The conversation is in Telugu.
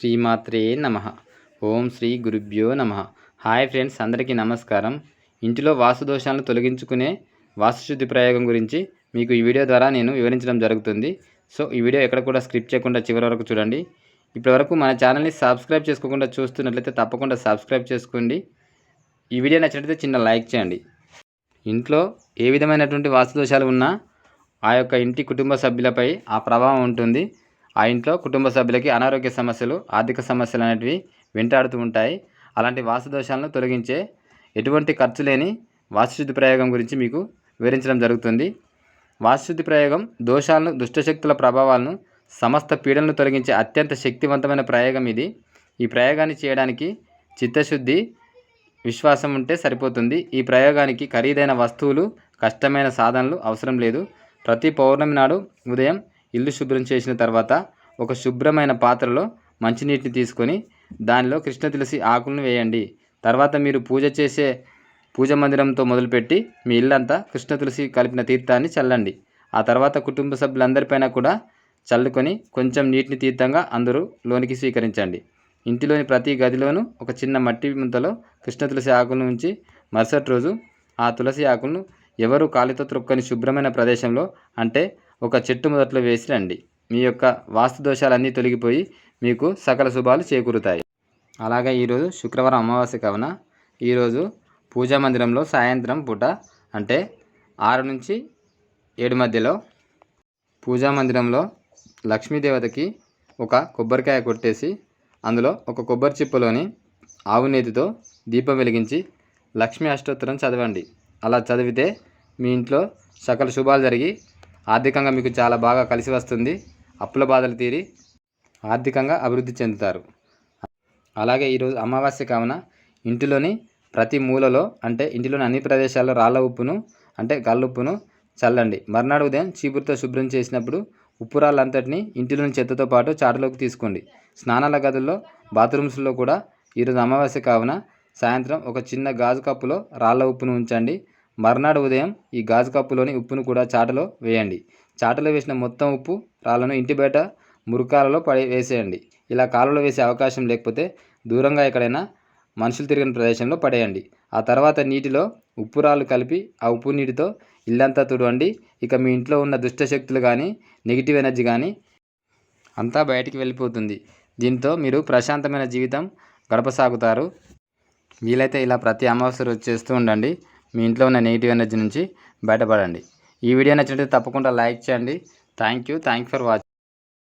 శ్రీమాత్రే నమ. ఓం శ్రీ గురుభ్యో నమ. హాయ్ ఫ్రెండ్స్ అందరికీ నమస్కారం. ఇంటిలో వాస్తు దోషాలను తొలగించుకునే వాస్తుశుద్ధి ప్రయోగం గురించి మీకు ఈ వీడియో ద్వారా నేను వివరించడం జరుగుతుంది. సో ఈ వీడియో ఎక్కడ కూడా స్క్రిప్ట్ చేయకుండా చివరి వరకు చూడండి. ఇప్పటివరకు మన ఛానల్ని సబ్స్క్రైబ్ చేసుకోకుండా చూస్తున్నట్లయితే తప్పకుండా సబ్స్క్రైబ్ చేసుకోండి. ఈ వీడియో నచ్చినట్లయితే చిన్న లైక్ చేయండి. ఇంట్లో ఏ విధమైనటువంటి వాస్తు దోషాలు ఉన్నా ఆ యొక్క ఇంటి కుటుంబ సభ్యులపై ఆ ప్రభావం ఉంటుంది. ఆ ఇంట్లో కుటుంబ సభ్యులకి అనారోగ్య సమస్యలు ఆర్థిక సమస్యలు అనేటివి వెంటాడుతూ ఉంటాయి. అలాంటి వాస్తు దోషాలను తొలగించే ఎటువంటి ఖర్చు లేని వాస్తుశుద్ధి ప్రయోగం గురించి మీకు వివరించడం జరుగుతుంది. వాస్తుశుద్ధి ప్రయోగం దోషాలను దుష్టశక్తుల ప్రభావాలను సమస్త పీడలను తొలగించే అత్యంత శక్తివంతమైన ప్రయోగం ఇది. ఈ ప్రయోగాన్ని చేయడానికి చిత్తశుద్ధి విశ్వాసం ఉంటే సరిపోతుంది. ఈ ప్రయోగానికి ఖరీదైన వస్తువులు కష్టమైన సాధనలు అవసరం లేదు. ప్రతి పౌర్ణమి నాడు ఉదయం ఇల్లు శుభ్రం చేసిన తర్వాత ఒక శుభ్రమైన పాత్రలో మంచినీటిని తీసుకొని దానిలో కృష్ణ తులసి ఆకులను వేయండి. తర్వాత మీరు పూజ చేసే పూజ మందిరంతో మొదలుపెట్టి మీ ఇల్లంతా కృష్ణ తులసి కలిపిన తీర్థాన్ని చల్లండి. ఆ తర్వాత కుటుంబ సభ్యులందరిపైన కూడా చల్లుకొని కొంచెం నీటిని తీర్థంగా అందరూ లోనికి స్వీకరించండి. ఇంటిలోని ప్రతి గదిలోనూ ఒక చిన్న మట్టి ముంతలో కృష్ణ తులసి ఆకులను ఉంచి మరుసటి రోజు ఆ తులసి ఆకులను ఎవరు కాలితో త్రొక్కని శుభ్రమైన ప్రదేశంలో అంటే ఒక చెట్టు మొదట్లో వేసి రండి మీ యొక్క వాస్తు దోషాలన్నీ తొలగిపోయి మీకు సకల శుభాలు చేకూరుతాయి. అలాగే ఈరోజు శుక్రవారం అమావాస్య కావున ఈరోజు పూజా మందిరంలో సాయంత్రం పూట అంటే ఆరు నుంచి ఏడు మధ్యలో పూజా మందిరంలో లక్ష్మీదేవతకి ఒక కొబ్బరికాయ కొట్టేసి అందులో ఒక కొబ్బరి చిప్పలోని ఆవు నేతితో దీపం వెలిగించి లక్ష్మీ అష్టోత్తరం చదవండి. అలా చదివితే మీ ఇంట్లో సకల శుభాలు జరిగి ఆర్థికంగా మీకు చాలా బాగా కలిసి వస్తుంది. అప్పుల బాధలు తీరి ఆర్థికంగా అభివృద్ధి చెందుతారు. అలాగే ఈరోజు అమావాస్య కావున ఇంటిలోని ప్రతి మూలలో అంటే ఇంటిలోని అన్ని ప్రదేశాల్లో రాళ్ళ ఉప్పును అంటే గల్లుప్పును చల్లండి. మర్నాడు ఉదయం చీపురుతో శుభ్రం చేసినప్పుడు ఉప్పు రాళ్ళంతటిని ఇంటిలోని చెత్తతో పాటు చాటులోకి తీసుకోండి. స్నానాల గదుల్లో బాత్రూమ్స్లో కూడా ఈరోజు అమావాస్య కావున సాయంత్రం ఒక చిన్న గాజు కప్పులో రాళ్ళ ఉప్పును ఉంచండి. మర్నాడు ఉదయం ఈ గాజు కప్పులోని ఉప్పును కూడా చాటలో వేయండి. చాటలో వేసిన మొత్తం ఉప్పు రాళ్ళను ఇంటి బయట మురుకాలలో పడి వేసేయండి. ఇలా కాలువలో వేసే అవకాశం లేకపోతే దూరంగా ఎక్కడైనా మనుషులు తిరిగిన ప్రదేశంలో పడేయండి. ఆ తర్వాత నీటిలో ఉప్పు రాళ్ళు కలిపి ఆ ఉప్పు నీటితో ఇల్లంతా తుడవండి. ఇక మీ ఇంట్లో ఉన్న దుష్టశక్తులు కానీ నెగిటివ్ ఎనర్జీ కానీ అంతా బయటికి వెళ్ళిపోతుంది. దీంతో మీరు ప్రశాంతమైన జీవితం గడపసాగుతారు. వీలైతే ఇలా ప్రతి అమావాస్య రోజు చేస్తూ ఉండండి. మీ ఇంట్లో ఉన్న నెగిటివ్ ఎనర్జీ నుంచి బయటపడండి. ఈ వీడియో నచ్చినట్లయితే తప్పకుండా లైక్ చేయండి. Thank you thank for watching